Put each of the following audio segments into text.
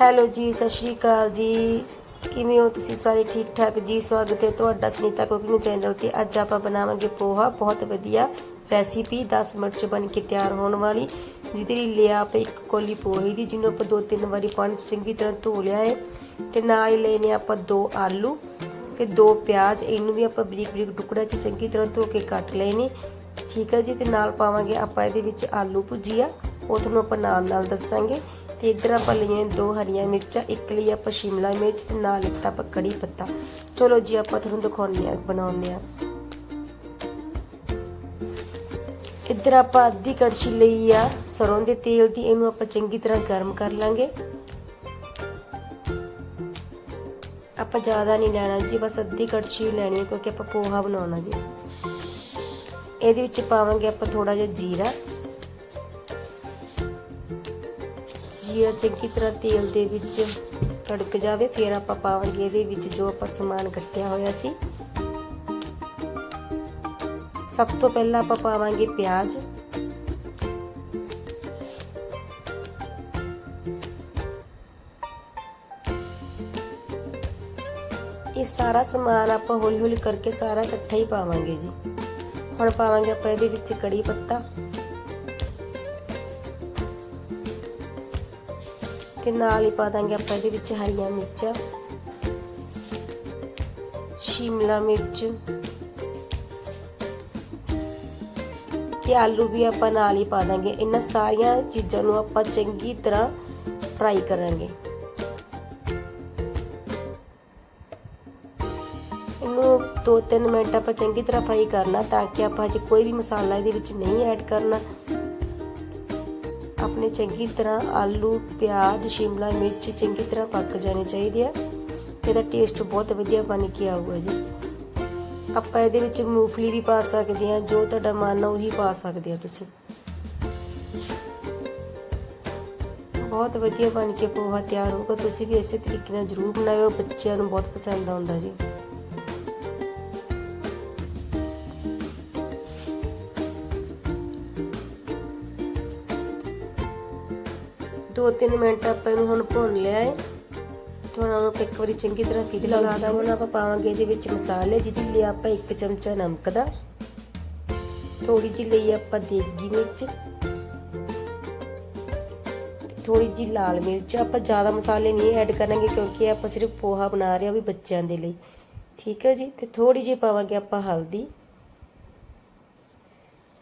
Hello ਜੀ, ਸਤਿ ਸ਼੍ਰੀ ਅਕਾਲ ਜੀ। ਕਿਵੇਂ ਹੋ ਤੁਸੀਂ ਸਾਰੇ ਠੀਕ ਠਾਕ ਜੀ, ਸਵਾਗਤ ਹੈ ਤੁਹਾਡਾ ਸੁਨੀਤਾ ਕੁਕਿੰਗ ਚੈਨਲ ਤੇ। ਅੱਜ ਆਪਾਂ ਬਣਾਵਾਂਗੇ ਪੋਹਾ। ਬਹੁਤ ਵਧੀਆ ਰੈਸਿਪੀ 10 ਮਿੰਟ ਚ ਬਣ ਕੇ ਤਿਆਰ ਹੋਣ ਵਾਲੀ। ਜਿਹਦੇ ਲਈ ਲਿਆ ਆਪਾਂ ਇੱਕ ਕੋਲੀ ਪੋਹੇ ਦੀ, ਜਿਹਨੂੰ ਆਪਾਂ ਦੋ ਤਿੰਨ ਵਾਰੀ ਪਾਣੀ ਚ ਚੰਗੀ ਤਰ੍ਹਾਂ ਧੋ ਲਿਆ ਹੈ। ਤੇ ਨਾਲ ਹੀ ਲੈਨੇ ਆਪਾਂ ਦੋ ਆਲੂ ਤੇ ਦੋ ਪਿਆਜ਼। ਇਹਨੂੰ ਵੀ ਆਪਾਂ ਬਰੀਕ ਬਰੀਕ ਟੁਕੜਾ ਚ ਚੰਗੀ ਤਰ੍ਹਾਂ ਧੋ ਕੇ ਕੱਟ ਲਏ ਨੇ ਠੀਕ ਹੈ ਜੀ? ਤੇ ਨਾਲ ਪਾਵਾਂਗੇ ਆਪਾਂ ਇਹਦੇ ਵਿੱਚ ਆਲੂ ਭੁਜੀਆ। ਉਹ ਤੁਹਾਨੂੰ ਆਪਾਂ ਨਾਲ ਨਾਲ ਦੱਸਾਂਗੇ। ਤੇ ਇੱਧਰ ਆਪਾਂ ਲਈਆਂ ਦੋ ਹਰੀਆਂ ਮਿਰਚਾਂ, ਇੱਕ ਲਈ ਆਪਾਂ ਸ਼ਿਮਲਾ ਮਿਰਚ ਤੇ ਨਾਲ ਲਿੱਤਾ ਆਪਾਂ ਕੜੀ ਪੱਤਾ। ਚਲੋ ਜੀ, ਆਪਾਂ ਤੁਹਾਨੂੰ ਦਿਖਾਉਂਦੇ ਆ ਬਣਾਉਂਦੇ ਆ ਇੱਧਰ ਆਪਾਂ ਅੱਧੀ ਕੜਛੀ ਲਈ ਆ ਸਰੋਂ ਦੇ ਤੇਲ ਦੀ, ਇਹਨੂੰ ਆਪਾਂ ਚੰਗੀ ਤਰ੍ਹਾਂ ਗਰਮ ਕਰ ਲਾਂਗੇ। ਆਪਾਂ ਜ਼ਿਆਦਾ ਨਹੀਂ ਲੈਣਾ ਜੀ, ਬਸ ਅੱਧੀ ਕੜਛੀ ਲੈਣੀ ਕਿਉਂਕਿ ਆਪਾਂ ਪੋਹਾ ਬਣਾਉਣਾ ਜੀ। ਇਹਦੇ ਵਿੱਚ ਪਾਵਾਂਗੇ ਆਪਾਂ ਥੋੜਾ ਜਿਹਾ ਜੀਰਾ। ਜੀਰਾ ਚੰਗੀ ਤਰ੍ਹਾਂ ਤੇਲ ਦੇ ਵਿੱਚ ਤੜਕ ਜਾਵੇ, ਫਿਰ ਆਪਾਂ ਪਾਵਾਂਗੇ ਇਹਦੇ ਵਿੱਚ ਜੋ ਆਪਾਂ ਸਮਾਨ ਕੱਟਿਆ ਹੋਇਆ ਸੀ। ਸਭ ਤੋਂ ਪਹਿਲਾਂ ਆਪਾਂ ਪਾਵਾਂਗੇ ਪਿਆਜ਼। ਇਹ ਸਾਰਾ ਸਮਾਨ ਆਪਾਂ ਹੌਲੀ ਹੌਲੀ ਕਰਕੇ ਸਾਰਾ ਇਕੱਠਾ ਹੀ ਪਾਵਾਂਗੇ ਜੀ। ਹੁਣ ਪਾਵਾਂਗੇ ਆਪਾਂ ਇਹਦੇ ਵਿੱਚ ਕੜੀ ਪੱਤਾ। ਤੇ ਨਾਲ ਹੀ ਪਾ ਦਾਂਗੇ ਆਪਾਂ ਇਹਦੇ ਵਿੱਚ ਹਰੀਆਂ ਮਿਰਚਾਂ, ਸ਼ਿਮਲਾ ਮਿਰਚ ਤੇ ਆਲੂ ਵੀ ਆਪਾਂ ਨਾਲ ਹੀ ਪਾ ਦਾਂਗੇ। ਇਹਨਾਂ ਸਾਰੀਆਂ ਚੀਜ਼ਾਂ ਨੂੰ ਆਪਾਂ ਚੰਗੀ ਤਰ੍ਹਾਂ ਫਰਾਈ ਕਰਾਂਗੇ। ਇਹਨੂੰ 2-3 ਮਿੰਟ ਆਪਾਂ ਚੰਗੀ ਤਰ੍ਹਾਂ ਫਰਾਈ ਕਰਨਾ ਤਾਂ ਕਿ ਆਪਾਂ ਹਜੇ ਕੋਈ ਵੀ ਮਸਾਲਾ ਇਹਦੇ ਵਿੱਚ ਨਹੀਂ ਐਡ ਕਰਨਾ। ਆਪਣੇ ਚੰਗੀ ਤਰ੍ਹਾਂ ਆਲੂ, ਪਿਆਜ਼, ਸ਼ਿਮਲਾ ਮਿਰਚ ਚੰਗੀ ਤਰ੍ਹਾਂ ਪੱਕ ਜਾਣੇ ਚਾਹੀਦੇ ਆ। ਇਹਦਾ ਟੇਸਟ ਬਹੁਤ ਵਧੀਆ ਬਣ ਕੇ ਆਊਗਾ ਜੀ। ਆਪਾਂ ਇਹਦੇ ਵਿੱਚ ਮੂੰਗਫਲੀ ਵੀ ਪਾ ਸਕਦੇ ਆ ਜੋ ਤੁਹਾਡਾ ਮਨ ਆ ਉਹੀ ਪਾ ਸਕਦੇ ਆ ਤੁਸੀਂ। ਬਹੁਤ ਵਧੀਆ ਬਣ ਕੇ ਪੋਹਾ ਤਿਆਰ ਹੋਊਗਾ। ਤੁਸੀਂ ਵੀ ਇਸੇ ਤਰੀਕੇ ਨਾਲ ਜ਼ਰੂਰ ਬਣਾਇਓ, ਬੱਚਿਆਂ ਨੂੰ ਬਹੁਤ ਪਸੰਦ ਆਉਂਦਾ ਜੀ। ਦੋ ਤਿੰਨ ਮਿੰਟ ਆਪਾਂ ਇਹਨੂੰ ਹੁਣ ਭੁੰਨ ਲਿਆ ਹੈ ਥੋੜਾ ਨੂੰ ਇੱਕ ਵਾਰੀ ਚੰਗੀ ਤਰ੍ਹਾਂ ਫਿਰ ਲਾ ਦਾ ਹੁਣ ਆਪਾਂ ਪਾਵਾਂਗੇ ਇਹਦੇ ਵਿੱਚ ਮਸਾਲੇ ਜਿਹਦੇ ਲਈ ਆਪਾਂ ਇੱਕ ਚਮਚਾ ਨਮਕ ਦਾ। ਥੋੜੀ ਜਿਹੀ ਲਈ ਆਪਾਂ ਦੇਗੀ ਮਿਰਚ। ਥੋੜੀ ਜਿਹੀ ਲਾਲ ਮਿਰਚ। ਆਪਾਂ ਜ਼ਿਆਦਾ ਮਸਾਲੇ ਨਹੀਂ ਐਡ ਕਰਾਂਗੇ ਕਿਉਂਕਿ ਆਪਾਂ ਸਿਰਫ ਪੋਹਾ ਬਣਾ ਰਹੇ ਹਾਂ ਵੀ ਬੱਚਿਆਂ ਦੇ ਲਈ। ਠੀਕ ਹੈ ਜੀ? ਤੇ ਥੋੜੀ ਜਿਹੀ ਪਾਵਾਂਗੇ ਆਪਾਂ ਹਲਦੀ।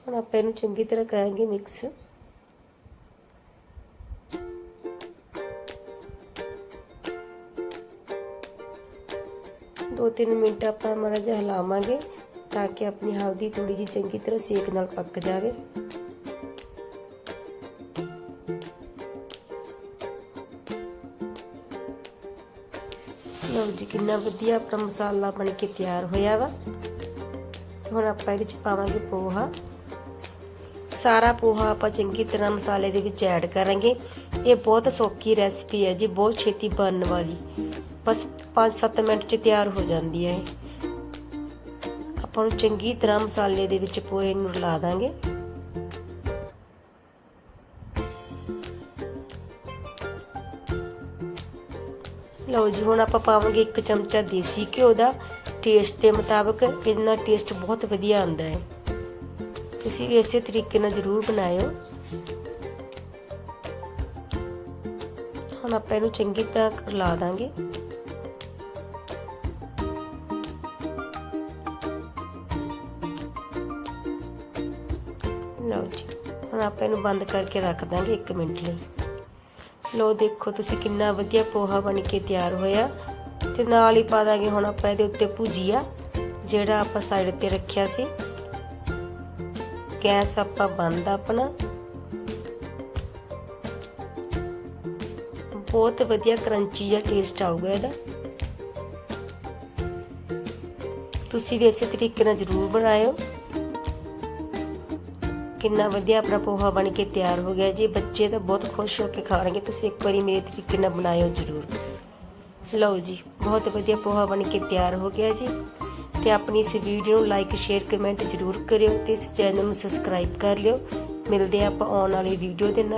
ਹੁਣ ਆਪਾਂ ਇਹਨੂੰ ਚੰਗੀ ਤਰ੍ਹਾਂ ਕਰਾਂਗੇ ਮਿਕਸ। ਦੋ ਤਿੰਨ ਮਿੰਟ ਆਪਾਂ ਮਾੜਾ ਜਿਹਾ ਹਿਲਾਵਾਂਗੇ ਤਾਂ ਕਿ ਆਪਣੀ ਹਲਦੀ ਥੋੜੀ ਜਿਹੀ ਚੰਗੀ ਤਰ੍ਹਾਂ ਸੇਕ ਨਾਲ ਪੱਕ ਜਾਵੇ। ਲਓ ਜੀ, ਕਿੰਨਾ ਵਧੀਆ ਆਪਣਾ ਮਸਾਲਾ ਬਣ ਕੇ ਤਿਆਰ ਹੋਇਆ ਵਾ। ਹੁਣ ਆਪਾਂ ਇਹਦੇ ਵਿੱਚ ਪਾਵਾਂਗੇ ਪੋਹਾ। ਸਾਰਾ ਪੋਹਾ ਆਪਾਂ ਚੰਗੀ ਤਰ੍ਹਾਂ ਮਸਾਲੇ ਦੇ ਵਿੱਚ ਐਡ ਕਰਾਂਗੇ। ਇਹ ਬਹੁਤ ਸੌਖੀ ਰੈਸਪੀ ਹੈ ਜੀ, ਬਹੁਤ ਛੇਤੀ ਬਣਨ ਵਾਲੀ। ਬਸ 5-7 ਮਿੰਟ 'ਚ ਤਿਆਰ ਹੋ ਜਾਂਦੀ ਹੈ। ਆਪਾਂ ਨੂੰ ਚੰਗੀ ਤਰ੍ਹਾਂ ਮਸਾਲੇ ਦੇ ਵਿੱਚ ਪੋਹੇ ਨੂੰ ਰਲਾ ਦਾਂਗੇ। ਲਓ ਜੀ, ਹੁਣ ਆਪਾਂ ਪਾਵਾਂਗੇ ਇੱਕ ਚਮਚਾ ਦੇਸੀ ਘਿਓ ਦਾ। ਟੇਸਟ ਦੇ ਮੁਤਾਬਕ ਇਹਦਾ ਟੇਸਟ ਬਹੁਤ ਵਧੀਆ ਆਉਂਦਾ ਹੈ। ਤੁਸੀਂ ਵੀ ਇਸੇ ਤਰੀਕੇ ਨਾਲ ਜ਼ਰੂਰ ਬਣਾਇਓ। ਹੁਣ ਆਪਾਂ ਇਹਨੂੰ ਚੰਗੀ ਤਰ੍ਹਾਂ ਰਲਾ ਦਾਂਗੇ। ਲਓ ਜੀ, ਹੁਣ ਆਪਾਂ ਇਹਨੂੰ ਬੰਦ ਕਰਕੇ ਰੱਖ ਦਾਂਗੇ 1 ਮਿੰਟ ਲਈ। ਲਓ ਦੇਖੋ ਤੁਸੀਂ ਕਿੰਨਾ ਵਧੀਆ ਪੋਹਾ ਬਣ ਕੇ ਤਿਆਰ ਹੋਇਆ। ਤੇ ਨਾਲ ਹੀ ਪਾ ਦਾਂਗੇ ਹੁਣ ਆਪਾਂ ਇਹਦੇ ਉੱਤੇ ਭੁਜੀਆ, ਜਿਹੜਾ ਆਪਾਂ ਸਾਈਡ ਤੇ ਰੱਖਿਆ ਸੀ। ਗੈਸ ਆਪਾਂ ਬੰਦ ਆਪਣਾ। ਬਹੁਤ ਵਧੀਆ ਕਰੰਚੀ ਜਿਹਾ ਟੇਸਟ ਆਊਗਾ ਇਹਦਾ। ਤੁਸੀਂ ਵੀ ਇਸੇ ਤਰੀਕੇ ਨਾਲ ਜ਼ਰੂਰ ਬਣਾਇਓ। ਕਿੰਨਾ ਵਧੀਆ ਆਪਣਾ ਪੋਹਾ ਬਣ ਕੇ ਤਿਆਰ ਹੋ ਗਿਆ। ਜੀ ਬੱਚੇ ਤਾਂ ਬਹੁਤ ਖੁਸ਼ ਹੋ ਕੇ ਖਾਣਗੇ, ਤੁਸੀਂ ਇੱਕ ਵਾਰੀ ਮੇਰੇ ਤਰੀਕੇ ਨਾਲ ਬਣਾਇਓ ਜ਼ਰੂਰ। ਲਓ ਜੀ, ਬਹੁਤ ਵਧੀਆ ਪੋਹਾ ਬਣ ਕੇ ਤਿਆਰ ਹੋ ਗਿਆ ਜੀ। ਤੇ ਆਪਣੀ ਇਸ ਵੀਡੀਓ ਨੂੰ ਲਾਈਕ ਸ਼ੇਅਰ ਕਮੈਂਟ ਜ਼ਰੂਰ ਕਰਿਓ ਤੇ ਇਸ ਚੈਨਲ ਨੂੰ ਸਬਸਕ੍ਰਾਈਬ ਕਰ ਲਿਓ। ਮਿਲਦੇ ਆਪਾਂ ਆਉਣ ਵਾਲੀ ਵੀਡੀਓ ਦੇ ਨਾਲ।